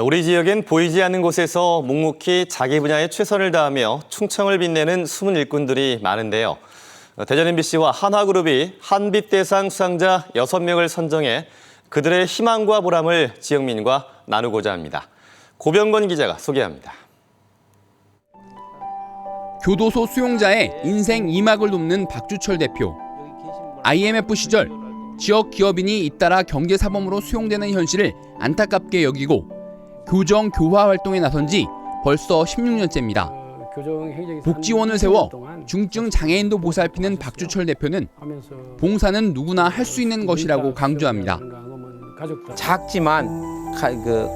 우리 지역엔 보이지 않는 곳에서 묵묵히 자기 분야에 최선을 다하며 충청을 빛내는 숨은 일꾼들이 많은데요. 대전 MBC와 한화그룹이 한빛대상 수상자 6명을 선정해 그들의 희망과 보람을 지역민과 나누고자 합니다. 고병건 기자가 소개합니다. 교도소 수용자의 인생 2막을 돕는 박주철 대표. IMF 시절 지역 기업인이 잇따라 경제사범으로 수용되는 현실을 안타깝게 여기고 교정 교화 활동에 나선 지 벌써 16년째입니다. 복지원을 세워 중증 장애인도 보살피는 박주철 대표는 봉사는 누구나 할 수 있는 것이라고 강조합니다. 작지만 가- 그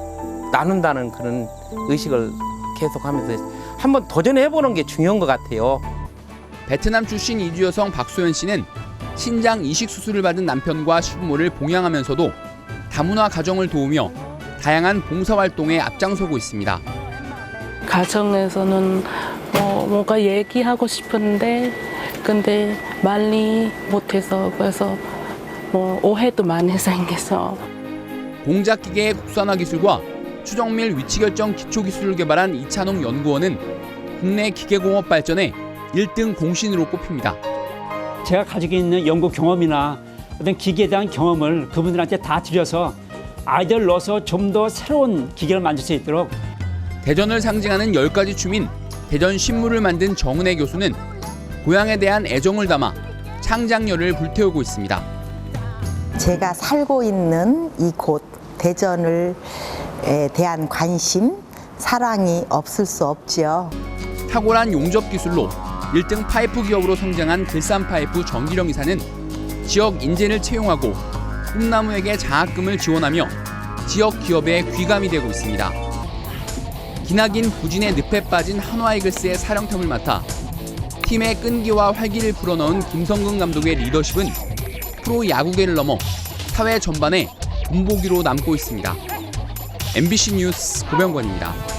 나눈다는 그런 의식을 계속하면서 한번 도전해보는 게 중요한 것 같아요. 베트남 출신 이주 여성 박소연 씨는 신장 이식 수술을 받은 남편과 시부모를 봉양하면서도 다문화 가정을 도우며 다양한 봉사 활동에 앞장서고 있습니다. 가정에서는 뭐 뭔가 얘기하고 싶은데 근데 말리 못해서 그래서 뭐 오해도 많이 생겨서 공작 기계의 국산화 기술과 추정밀 위치 결정 기초 기술을 개발한 이찬홍 연구원은 국내 기계공업 발전에 1등 공신으로 꼽힙니다. 제가 가지고 있는 연구 경험이나 어떤 기계에 대한 경험을 그분들한테 다 드려서 아이디어를 넣어서 좀 더 새로운 기계를 만들 수 있도록 대전을 상징하는 10가지 춤인 대전 신물을 만든 정은혜 교수는 고향에 대한 애정을 담아 창작열을 불태우고 있습니다. 제가 살고 있는 이곳 대전을 에 대한 관심, 사랑이 없을 수 없지요. 탁월한 용접 기술로 1등 파이프 기업으로 성장한 들산 파이프 정기령 이사는 지역 인재를 채용하고 꿈나무에게 장학금을 지원하며 지역 기업의 귀감이 되고 있습니다. 기나긴 부진의 늪에 빠진 한화이글스의 사령탑을 맡아 팀의 끈기와 활기를 불어넣은 김성근 감독의 리더십은 프로 야구계를 넘어 사회 전반에 본보기로 남고 있습니다. MBC 뉴스 고병권입니다.